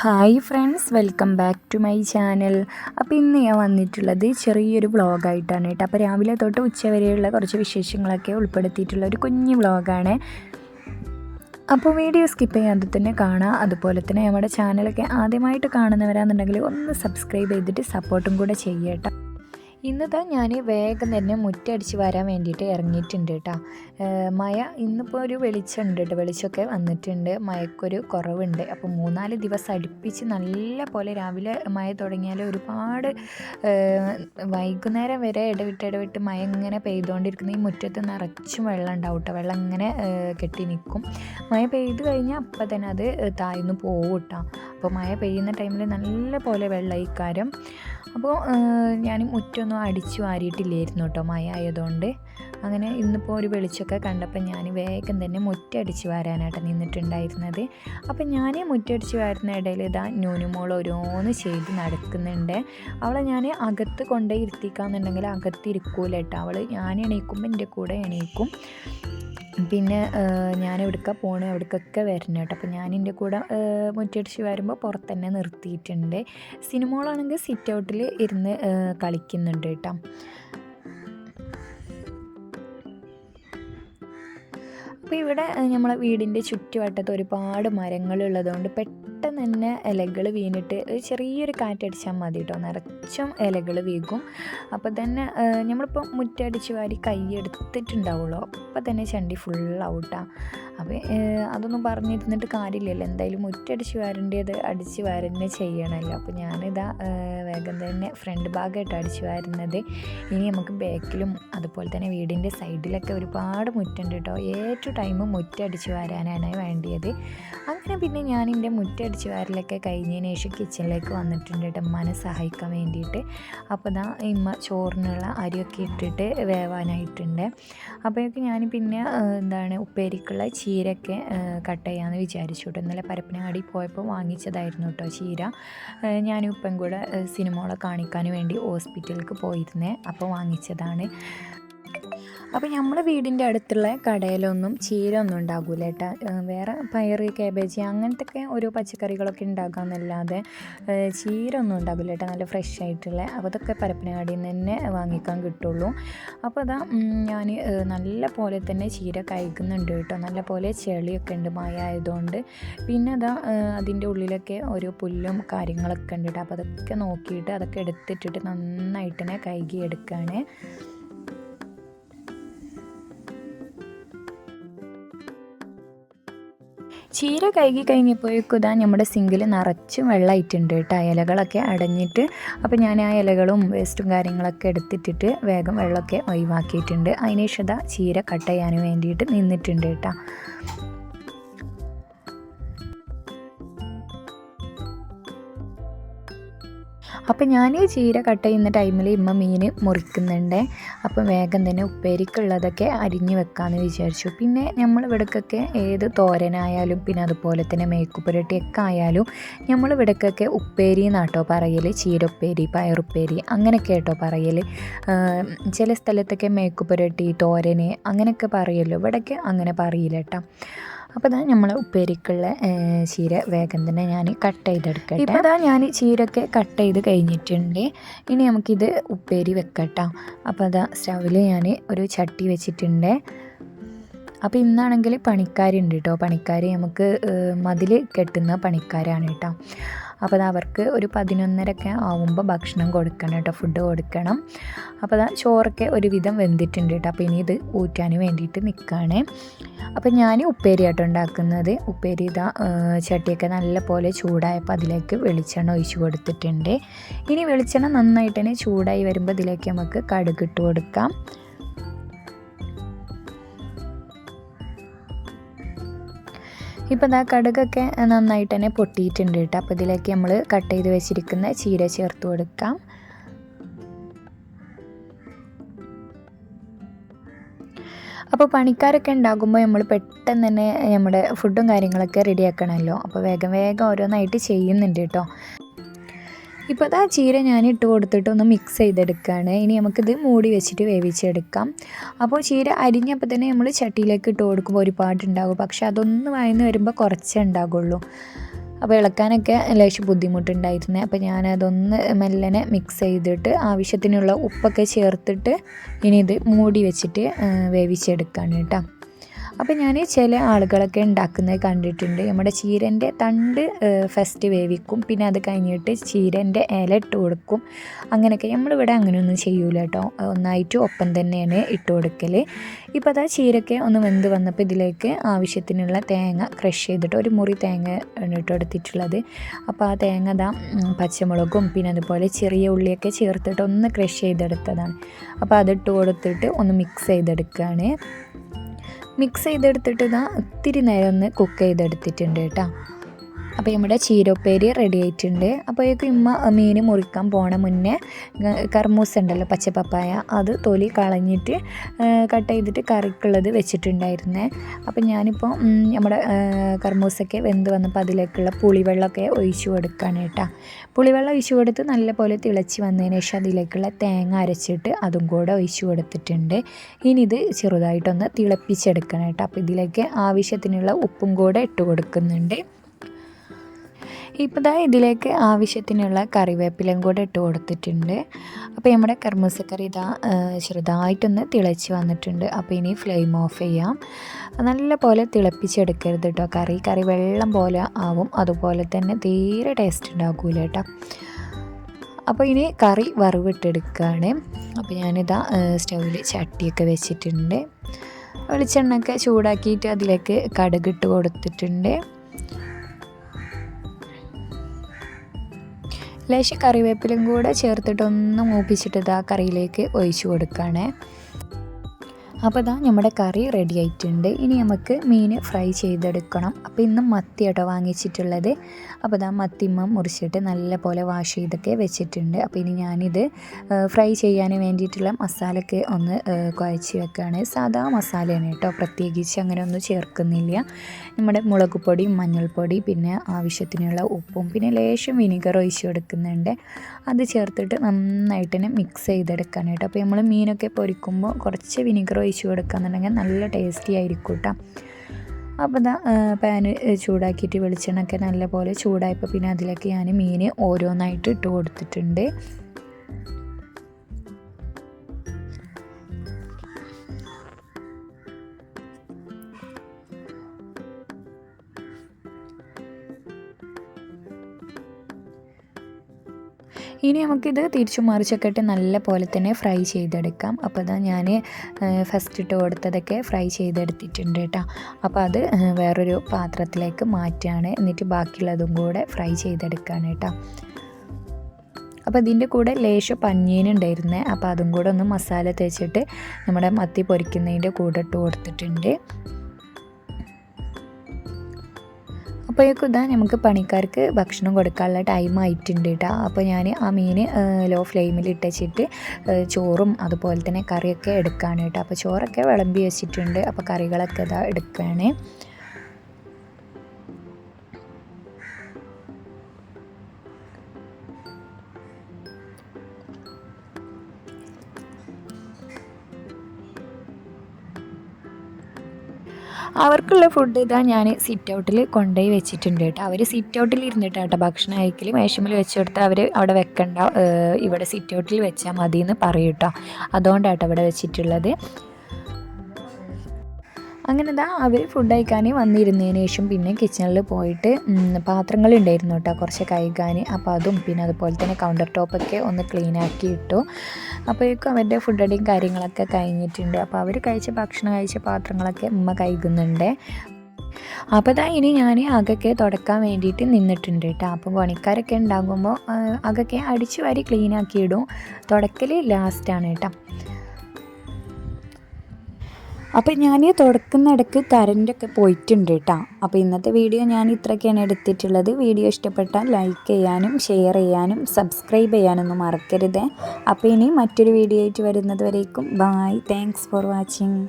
Hi friends welcome back to my channel. അപ്പോൾ ഇന്ന് ഞാൻ വന്നിട്ടുള്ളത് ചെറിയൊരു വ്ളോഗായിട്ടാണ് കേട്ടോ. അപ്പോൾ രാവിലെ തൊട്ട് ഉച്ച വരെയുള്ള കുറച്ച് വിശേഷങ്ങളൊക്കെ ഉൾപ്പെടുത്തിയിട്ടുള്ള ഒരു കുഞ്ഞു വ്ളോഗാണ്. അപ്പോൾ വീഡിയോ സ്കിപ്പ് ചെയ്യാതെ തന്നെ കാണാം. അതുപോലെ തന്നെ നമ്മുടെ ചാനലൊക്കെ ആദ്യമായിട്ട് കാണുന്നവരാണെന്നുണ്ടെങ്കിൽ ഒന്ന് സബ്സ്ക്രൈബ് ചെയ്തിട്ട് സപ്പോർട്ടും കൂടെ ചെയ്യട്ടോ ഇന്നത്തെ ഞാൻ വേഗം തന്നെ മുറ്റടിച്ച് വരാൻ വേണ്ടിയിട്ട് ഇറങ്ങിയിട്ടുണ്ട് കേട്ടോ. മഴ ഇന്നിപ്പോൾ ഒരു വെളിച്ചമുണ്ട് കേട്ടോ വെളിച്ചമൊക്കെ വന്നിട്ടുണ്ട്. മഴക്കൊരു കുറവുണ്ട്. അപ്പോൾ മൂന്നാൽ ദിവസം അടുപ്പിച്ച് നല്ല പോലെ രാവിലെ മഴ തുടങ്ങിയാൽ ഒരുപാട് വൈകുന്നേരം വരെ ഇടവിട്ട് ഇടവിട്ട് മഴ ഇങ്ങനെ പെയ്തുകൊണ്ടിരിക്കുന്ന ഈ മുറ്റത്ത് നിറച്ചും വെള്ളം ഉണ്ടാവും കേട്ടോ വെള്ളം ഇങ്ങനെ കെട്ടി നിൽക്കും മഴ പെയ്ത് കഴിഞ്ഞാൽ അപ്പം തന്നെ അത് താഴ്ന്നു പോകും കേട്ടോ അപ്പോൾ മഴ പെയ്യുന്ന ടൈമിൽ നല്ല പോലെ വെള്ളം ഇക്കാരം അപ്പോൾ ഞാൻ മുറ്റൊന്നും അടിച്ചു വാരിയിട്ടില്ലായിരുന്നു കേട്ടോ മഴ ആയതുകൊണ്ട്. അങ്ങനെ ഇന്നിപ്പോൾ ഒരു വെളിച്ചമൊക്കെ കണ്ടപ്പോൾ ഞാൻ വേഗം തന്നെ മുറ്റടിച്ച് വാരാനായിട്ട് നിന്നിട്ടുണ്ടായിരുന്നത്. അപ്പം ഞാൻ മുറ്റടിച്ച് വാരുന്ന ഇടയിൽ ഇതാ ന്യൂനുമോൾ ഓരോന്ന് ചെയ്ത് നടക്കുന്നുണ്ട്. അവളെ ഞാൻ അകത്ത് കൊണ്ടുപോയി ഇരുത്തിക്കാന്നുണ്ടെങ്കിൽ അകത്ത് ഇരിക്കൂല കേട്ടോ. അവൾ ഞാൻ എണീക്കുമ്പോൾ എന്റെ കൂടെ എണീക്കും. പിന്നെ ഞാൻ എവിടേക്കാണ് പോണേ? എവിടേക്കൊക്കെ വരണം കേട്ടോ. അപ്പോൾ ഞാൻ എന്റെ കൂടെ മുറ്റടിച്ച് വരുമ്പോൾ പുറത്ത് തന്നെ നിർത്തിയിട്ടുണ്ട്. സിനിമകളാണെങ്കിൽ സിറ്റ് ഔട്ടിൽ ഇരുന്ന് കളിക്കുന്നുണ്ട് കേട്ടോ. അപ്പോൾ ഇവിടെ നമ്മളെ വീടിന്റെ ചുറ്റുവട്ടത്ത് ഒരുപാട് മരങ്ങളുള്ളതുകൊണ്ട് പെട്ടെന്ന് തന്നെ ഇലകൾ വീണിട്ട് ഒരു ചെറിയൊരു കാറ്റടിച്ചാൽ മതി കേട്ടോ നിറച്ചും ഇലകൾ വീകും. അപ്പോൾ തന്നെ നമ്മളിപ്പോൾ മുറ്റടിച്ച് വാരി കൈ എടുത്തിട്ടുണ്ടാവുള്ളൂ. അപ്പോൾ തന്നെ ചണ്ടി ഫുൾ ഔട്ടാണ് അപ്പോൾ അതൊന്നും പറഞ്ഞിരുന്നിട്ട് കാര്യമില്ലല്ലോ. എന്തായാലും മുറ്റടിച്ച് വാരേണ്ടത് അടിച്ച് വാരന്നെ ചെയ്യണമല്ലോ അപ്പോൾ ഞാനിതാ വേഗം തന്നെ ഫ്രണ്ട് ഭാഗമായിട്ട് അടിച്ച് വാരുന്നത്. ഇനി നമുക്ക് ബാക്കിലും അതുപോലെ തന്നെ വീടിന്റെ സൈഡിലൊക്കെ ഒരുപാട് മുറ്റുണ്ട് കേട്ടോ. ഏറ്റവും ടൈം മുറ്റടിച്ച് വാരാനാണ് വേണ്ടിയത്. അങ്ങനെ പിന്നെ ഞാൻ എന്റെ മുറ്റടിച്ച് വാരലൊക്കെ കഴിഞ്ഞതിന് ശേഷം കിച്ചണിലേക്ക് വന്നിട്ടുണ്ട് കേട്ടോ സഹായിക്കാൻ വേണ്ടിയിട്ട്. അപ്പോൾ ഇതാ ഇമ്മ ചോറിനുള്ള അരിയൊക്കെ ഇട്ടിട്ട് വേവാനായിട്ടുണ്ട്. അപ്പോഴേക്ക് ഞാൻ പിന്നെ എന്താണ് ഉപ്പേരിക്കുള്ള ചീരയൊക്കെ കട്ട് ചെയ്യാമെന്ന് വിചാരിച്ചു കേട്ടോ ഇന്നലെ പരപ്പനങ്ങാടി പോയപ്പോൾ വാങ്ങിച്ചതായിരുന്നു കേട്ടോ ചീര. ഞാൻ ഉപ്പൻ കൂടെ സിനിമകളെ കാണിക്കാൻ വേണ്ടി ഹോസ്പിറ്റലിലേക്ക് പോയിരുന്നേ. അപ്പോൾ വാങ്ങിച്ചതാണ്. അപ്പോൾ നമ്മുടെ വീടിന്റെ അടുത്തുള്ള കടയിലൊന്നും ചീര ഒന്നും ഉണ്ടാകില്ല കേട്ടോ വേറെ പയർ കാബേജ് അങ്ങനത്തെ ഒക്കെ ഓരോ പച്ചക്കറികളൊക്കെ ഉണ്ടാകാമെന്നല്ലാതെ ചീര ഒന്നും ഉണ്ടാകില്ല കേട്ടോ നല്ല ഫ്രഷ് ആയിട്ടുള്ള അപ്പോൾ അതൊക്കെ പരപ്പനങ്ങാടിയിൽ നിന്ന് തന്നെ വാങ്ങിക്കാൻ കിട്ടുള്ളൂ. അപ്പോൾ അതാ ഞാൻ നല്ല പോലെ തന്നെ ചീര കഴിക്കുന്നുണ്ട് കേട്ടോ നല്ല പോലെ ചെളിയൊക്കെ ഉണ്ട് മഴ ആയതുകൊണ്ട്. പിന്നെ അതാ അതിന്റെ ഉള്ളിലൊക്കെ ഓരോ പുല്ലും കാര്യങ്ങളൊക്കെ ഉണ്ട് കേട്ടോ അപ്പോൾ അതൊക്കെ നോക്കിയിട്ട് അതൊക്കെ എടുത്തിട്ടിട്ട് നന്നായിട്ട് തന്നെ കഴുകി എടുക്കുകയാണ് ചീര കഴുകി കഴിഞ്ഞപ്പോഴേക്കും ഇതാ നമ്മുടെ സിങ്കിൽ നിറച്ചും വെള്ളമായിട്ടുണ്ട് കേട്ടോ. ഇലകളൊക്കെ അടഞ്ഞിട്ട് അപ്പോൾ ഞാൻ ആ ഇലകളും വേസ്റ്റും കാര്യങ്ങളൊക്കെ എടുത്തിട്ടിട്ട് വേഗം വെള്ളമൊക്കെ ഒഴിവാക്കിയിട്ടുണ്ട്. ഇതാ ചീര കട്ട് ചെയ്യാൻ വേണ്ടിയിട്ട് നിന്നിട്ടുണ്ട് കേട്ടോ. അപ്പോൾ ഞാൻ ചീര കട്ട് ചെയ്യുന്ന ടൈമിൽ ഇമ്മ മീൻ മുറിക്കുന്നുണ്ട്. അപ്പം വേഗം തന്നെ ഉപ്പേരിക്കുള്ളതൊക്കെ അരിഞ്ഞ് വെക്കാമെന്ന് വിചാരിച്ചു. പിന്നെ നമ്മൾ ഇവിടക്കൊക്കെ ഏത് തോരനായാലും പിന്നെ അതുപോലെ തന്നെ മേക്കുപുരട്ടിയൊക്കെ ആയാലും നമ്മൾ ഇവിടക്കൊക്കെ ഉപ്പേരി എന്നാട്ടോ പറയൽ ചീരപ്പേരി പയറുപ്പേരി അങ്ങനെയൊക്കെ കേട്ടോ പറയൽ ചില സ്ഥലത്തൊക്കെ മേക്കുപുരട്ടി തോരന് അങ്ങനെയൊക്കെ പറയല്ലോ. ഇവിടൊക്കെ അങ്ങനെ പറയില്ല കേട്ടോ അപ്പോൾ ഇതാ നമ്മൾ ഉപ്പേരിക്കുള്ള ചീര വേഗം തന്നെ ഞാൻ കട്ട് ചെയ്തെടുക്കട്ടെ. ഇപ്പോൾ ഇതാ ഞാൻ ചീരൊക്കെ കട്ട് ചെയ്ത് കഴിഞ്ഞിട്ടുണ്ട്. ഇനി നമുക്കിത് ഉപ്പേരി വെക്കട്ടോ. അപ്പോൾ അതാ സ്റ്റവിൽ ഞാൻ ഒരു ചട്ടി വെച്ചിട്ടുണ്ട്. അപ്പോൾ ഇന്നാണെങ്കിൽ പണിക്കാരുണ്ട് കേട്ടോ പണിക്കാർ നമുക്ക് മതിൽ കെട്ടുന്ന പണിക്കാരാണ് കേട്ടോ. അപ്പോൾ അത് അവർക്ക് ഒരു പതിനൊന്നരക്കെ ആവുമ്പോൾ ഭക്ഷണം കൊടുക്കണം കേട്ടോ. ഫുഡ് കൊടുക്കണം. അപ്പോൾ അതാ ചോറൊക്കെ ഒരുവിധം വെന്തിട്ടുണ്ട് കേട്ടോ. അപ്പോൾ ഇനി ഇത് ഊറ്റാൻ വേണ്ടിയിട്ട് നിൽക്കുകയാണ് അപ്പോൾ ഞാൻ ഉപ്പേരി ആട്ടോ ഉണ്ടാക്കുന്നത്. ഉപ്പേരി ഇതാ ചട്ടിയൊക്കെ നല്ല പോലെ ചൂടായപ്പോൾ അതിലേക്ക് വെളിച്ചെണ്ണ ഒഴിച്ചു കൊടുത്തിട്ടുണ്ട്. ഇനി വെളിച്ചെണ്ണ നന്നായിട്ട് തന്നെ ചൂടായി വരുമ്പോൾ ഇതിലേക്ക് നമുക്ക് കടുകിട്ട് കൊടുക്കാം. ഇപ്പോൾ ഇതാ കടുകൊക്കെ നന്നായിട്ട് തന്നെ പൊട്ടിയിട്ടുണ്ട് കേട്ടോ. അപ്പോൾ ഇതിലേക്ക് നമ്മൾ കട്ട് ചെയ്ത് വെച്ചിരിക്കുന്ന ചീര ചേർത്ത് കൊടുക്കാം. അപ്പോൾ പണിക്കാരൊക്കെ ഉണ്ടാകുമ്പോൾ നമ്മൾ പെട്ടെന്ന് തന്നെ നമ്മുടെ ഫുഡും കാര്യങ്ങളൊക്കെ റെഡിയാക്കണമല്ലോ അപ്പോൾ വേഗം വേഗം ഓരോന്നായിട്ട് ചെയ്യുന്നുണ്ട് കേട്ടോ. ഇപ്പോൾ ആ ചീര ഞാൻ ഇട്ട് കൊടുത്തിട്ട് ഒന്ന് മിക്സ് ചെയ്തെടുക്കുകയാണ് ഇനി നമുക്കിത് മൂടി വെച്ചിട്ട് വേവിച്ചെടുക്കാം. അപ്പോൾ ചീര അരിഞ്ഞപ്പോൾ തന്നെ നമ്മൾ ചട്ടിയിലേക്ക് ഇട്ട് കൊടുക്കുമ്പോൾ ഒരുപാട് ഉണ്ടാകും പക്ഷേ അതൊന്ന് വായന്ന് വരുമ്പോൾ കുറച്ചേ ഉണ്ടാകുള്ളൂ. അപ്പോൾ ഇളക്കാനൊക്കെ ലേശം ബുദ്ധിമുട്ടുണ്ടായിരുന്നു. അപ്പോൾ ഞാനതൊന്ന് മെല്ലനെ മിക്സ് ചെയ്തിട്ട് ആവശ്യത്തിനുള്ള ഉപ്പൊക്കെ ചേർത്തിട്ട് ഇനി ഇത് മൂടി വെച്ചിട്ട് വേവിച്ചെടുക്കാണ് കേട്ടോ. അപ്പോൾ ഞാൻ ചില ആളുകളൊക്കെ ഉണ്ടാക്കുന്നത് കണ്ടിട്ടുണ്ട്. നമ്മുടെ ചീരന്റെ തണ്ട് ഫസ്റ്റ് വേവിക്കും. പിന്നെ അത് കഴിഞ്ഞിട്ട് ചീരന്റെ ഇല ഇട്ട് കൊടുക്കും. അങ്ങനെയൊക്കെ നമ്മളിവിടെ അങ്ങനെയൊന്നും ചെയ്യൂല കേട്ടോ ഒന്നായിട്ട് ഒപ്പം തന്നെയാണ് ഇട്ട് കൊടുക്കൽ ഇപ്പോൾ അതാ ചീരൊക്കെ ഒന്ന് വെന്ത് വന്നപ്പോൾ ഇതിലേക്ക് ആവശ്യത്തിനുള്ള തേങ്ങ ക്രഷ് ചെയ്തിട്ട് ഒരു മുറി തേങ്ങ ആണ് ഇട്ട് കൊടുത്തിട്ടുള്ളത്. അപ്പോൾ ആ തേങ്ങ അതാ പച്ചമുളകും പിന്നെ അതുപോലെ ചെറിയ ഉള്ളിയൊക്കെ ചേർത്തിട്ട് ഒന്ന് ക്രഷ് ചെയ്തെടുത്തതാണ്. അപ്പോൾ അതിട്ട് കൊടുത്തിട്ട് ഒന്ന് മിക്സ് ചെയ്തെടുക്കുകയാണ് മിക്സ് ചെയ്തെടുത്തിട്ട് ഇതാ ഒത്തിരി നേരം ഒന്ന് കുക്ക് ചെയ്തെടുത്തിട്ടുണ്ട് കേട്ടോ. അപ്പോൾ നമ്മുടെ ചീരപ്പേരി റെഡി ആയിട്ടുണ്ട്. അപ്പോൾ അപ്പോഴേക്കും ഇമ്മ മീൻ മുറിക്കാൻ പോണ മുന്നേ കർമൂസ ഉണ്ടല്ലോ പച്ചപ്പപ്പായ അത് തൊലി കളഞ്ഞിട്ട് കട്ട് ചെയ്തിട്ട് കറിക്കുള്ളത് വെച്ചിട്ടുണ്ടായിരുന്നേ. അപ്പോൾ ഞാനിപ്പോൾ നമ്മുടെ കർമൂസൊക്കെ വെന്ത് വന്നപ്പോൾ അതിലേക്കുള്ള പുളിവെള്ളമൊക്കെ ഒഴിച്ചു കൊടുക്കുകയാണ് കേട്ടോ. പുളിവെള്ളം ഒഴിച്ചു കൊടുത്ത് നല്ലപോലെ തിളച്ച് വന്നതിന് ശേഷം അതിലേക്കുള്ള തേങ്ങ അരച്ചിട്ട് അതും കൂടെ ഒഴിച്ചു കൊടുത്തിട്ടുണ്ട്. ഇനി ഇത് ചെറുതായിട്ടൊന്ന് തിളപ്പിച്ചെടുക്കണം കേട്ടോ. അപ്പോൾ ഇതിലേക്ക് ആവശ്യത്തിനുള്ള ഉപ്പും കൂടെ ഇട്ട് കൊടുക്കുന്നുണ്ട്. ഇപ്പോൾ ദാ ഇതിലേക്ക് ആവശ്യത്തിനുള്ള കറിവേപ്പിലയും കൂടെ ഇട്ട് കൊടുത്തിട്ടുണ്ട്. അപ്പോൾ നമ്മുടെ കർമ്മൂസക്കറി ഇതാ ചെറുതായിട്ടൊന്ന് തിളച്ച് വന്നിട്ടുണ്ട്. അപ്പോൾ ഇനി ഫ്ലെയിം ഓഫ് ചെയ്യാം. നല്ല പോലെ തിളപ്പിച്ചെടുക്കരുത് കേട്ടോ കറി കറി വെള്ളം പോലെ ആവും. അതുപോലെ തന്നെ തീരെ ടേസ്റ്റ് ഉണ്ടാകൂല കേട്ടോ അപ്പോൾ ഇനി കറി വറവിട്ടെടുക്കുകയാണ് അപ്പോൾ ഞാനിതാ സ്റ്റൗവിൽ ചട്ടിയൊക്കെ വെച്ചിട്ടുണ്ട്. വെളിച്ചെണ്ണയൊക്കെ ചൂടാക്കിയിട്ട് അതിലേക്ക് കടുകിട്ട് കൊടുത്തിട്ടുണ്ട്. ലേശം കറിവേപ്പിലും കൂടെ ചേർത്തിട്ടൊന്ന് മൂപ്പിച്ചിട്ട് ആ കറിയിലേക്ക് ഒഴിച്ചു കൊടുക്കുകയാണേ. അപ്പോൾ ഇതാ നമ്മുടെ കറി റെഡി ആയിട്ടുണ്ട്. ഇനി നമുക്ക് മീൻ ഫ്രൈ ചെയ്തെടുക്കണം. അപ്പോൾ ഇന്ന് മത്തി കേട്ടോ വാങ്ങിച്ചിട്ടുള്ളത്. അപ്പോൾ ഇതാ മത്തിമ്മ മുറിച്ചിട്ട് നല്ല പോലെ വാഷ് ചെയ്തൊക്കെ വെച്ചിട്ടുണ്ട്. അപ്പോൾ ഇനി ഞാനിത് ഫ്രൈ ചെയ്യാൻ വേണ്ടിയിട്ടുള്ള മസാലയൊക്കെ ഒന്ന് കുഴച്ച് വെക്കുകയാണ് സാധാ മസാലയാണ് കേട്ടോ. പ്രത്യേകിച്ച് അങ്ങനെ ഒന്നും ചേർക്കുന്നില്ല. നമ്മുടെ മുളക് പൊടി മഞ്ഞൾപ്പൊടി പിന്നെ ആവശ്യത്തിനുള്ള ഉപ്പും പിന്നെ ലേശം വിനിഗർ ഒഴിച്ച് കൊടുക്കുന്നുണ്ട്. അത് ചേർത്തിട്ട് നന്നായിട്ട് തന്നെ മിക്സ് ചെയ്തെടുക്കാനായിട്ട് അപ്പോൾ നമ്മൾ മീനൊക്കെ പൊരിക്കുമ്പോൾ കുറച്ച് വിനിഗർ കൊടുക്കുകയെന്നുണ്ടെങ്കിൽ നല്ല ടേസ്റ്റി ആയിരിക്കും കേട്ടോ അപ്പോൾ ഇതാ പാന് ചൂടാക്കിയിട്ട് വെളിച്ചെണ്ണൊക്കെ നല്ലപോലെ ചൂടായപ്പോൾ പിന്നെ അതിലേക്ക് ഞാൻ മീൻ ഓരോന്നായിട്ട് ഇട്ട് കൊടുത്തിട്ടുണ്ട്. ഇനി നമുക്കിത് തിരിച്ചു മറിച്ചൊക്കെ ഇട്ട് നല്ല പോലെ തന്നെ ഫ്രൈ ചെയ്തെടുക്കാം. അപ്പോൾ അതാ ഞാൻ ഫസ്റ്റ് ഇട്ട് കൊടുത്തതൊക്കെ ഫ്രൈ ചെയ്തെടുത്തിട്ടുണ്ട് കേട്ടോ. അപ്പോൾ അത് വേറൊരു പാത്രത്തിലേക്ക് മാറ്റുകയാണ് എന്നിട്ട് ബാക്കിയുള്ളതും കൂടെ ഫ്രൈ ചെയ്തെടുക്കുകയാണ് കേട്ടോ. അപ്പോൾ ഇതിന്റെ കൂടെ ലേശം പഞ്ഞീനുണ്ടായിരുന്നേ അപ്പോൾ അതും കൂടെ ഒന്ന് മസാല തേച്ചിട്ട് നമ്മുടെ മത്തി പൊരിക്കുന്നതിന്റെ കൂടെ ഇട്ട് കൊടുത്തിട്ടുണ്ട്. അപ്പോഴേക്കും ഇതാ നമുക്ക് പണിക്കാർക്ക് ഭക്ഷണം കൊടുക്കാനുള്ള ടൈം ആയിട്ടുണ്ട് കേട്ടോ. അപ്പോൾ ഞാൻ ആ മീൻ ലോ ഫ്ലെയിമിൽ ഇട്ടച്ചിട്ട് ചോറും അതുപോലെ തന്നെ കറിയൊക്കെ എടുക്കുകയാണ് കേട്ടോ. അപ്പോൾ ചോറൊക്കെ വിളമ്പി വെച്ചിട്ടുണ്ട്. അപ്പോൾ കറികളൊക്കെ ഇതാ എടുക്കുകയാണ് അവർക്കുള്ള ഫുഡ് ഇതാ ഞാൻ സിറ്റ് ഔട്ടിൽ കൊണ്ടുപോയി വെച്ചിട്ടുണ്ട് കേട്ടോ. അവർ സിറ്റ് ഔട്ടിൽ ഇരുന്നിട്ട് കേട്ടോ ഭക്ഷണം കഴിക്കൽ മേശമിൽ വെച്ച് കൊടുത്താൽ അവർ അവിടെ വെക്കണ്ട ഇവിടെ സിറ്റ് ഔട്ടിൽ വെച്ചാൽ മതി എന്ന് പറയും കേട്ടോ. അതുകൊണ്ടാട്ടോ ഇവിടെ വെച്ചിട്ടുള്ളത്. അങ്ങനെ ഇതാ അവർ ഫുഡ് കഴിക്കാൻ വന്നിരുന്നതിന് ശേഷം പിന്നെ കിച്ചണിൽ പോയിട്ട് പാത്രങ്ങൾ ഉണ്ടായിരുന്നു കേട്ടോ കുറച്ച് കഴുകാൻ അപ്പോൾ അതും പിന്നെ അതുപോലെ തന്നെ കൗണ്ടർ ടോപ്പൊക്കെ ഒന്ന് ക്ലീൻ ആക്കി ഇട്ടു. അപ്പോഴേക്കും അവരുടെ ഫുഡ് അടിയും കാര്യങ്ങളൊക്കെ കഴിഞ്ഞിട്ടുണ്ട്. അപ്പോൾ അവർ കഴിച്ച ഭക്ഷണം കഴിച്ച പാത്രങ്ങളൊക്കെ ഉമ്മ കഴുകുന്നുണ്ട്. അപ്പോൾ ഇതാ ഇനി ഞാൻ അകൊക്കെ തുടക്കാൻ വേണ്ടിയിട്ട് നിന്നിട്ടുണ്ട് കേട്ടോ അപ്പം പണിക്കാരൊക്കെ ഉണ്ടാകുമ്പോൾ അകൊക്കെ അടിച്ചു വാരി ക്ലീൻ ആക്കിയിടും തുടക്കൽ ലാസ്റ്റാണ് കേട്ടോ അപ്പോൾ ഞാൻ തുടക്കുന്നിടക്ക് കറന്റൊക്കെ പോയിട്ടുണ്ട് കേട്ടോ അപ്പോൾ ഇന്നത്തെ വീഡിയോ ഞാൻ ഇത്രയൊക്കെയാണ് എടുത്തിട്ടുള്ളത്. വീഡിയോ ഇഷ്ടപ്പെട്ടാൽ ലൈക്ക് ചെയ്യാനും ഷെയർ ചെയ്യാനും സബ്സ്ക്രൈബ് ചെയ്യാനൊന്നും മറക്കരുത്. അപ്പോൾ ഇനി മറ്റൊരു വീഡിയോ ആയിട്ട് വരുന്നത് വരേക്കും. Bye thanks for watching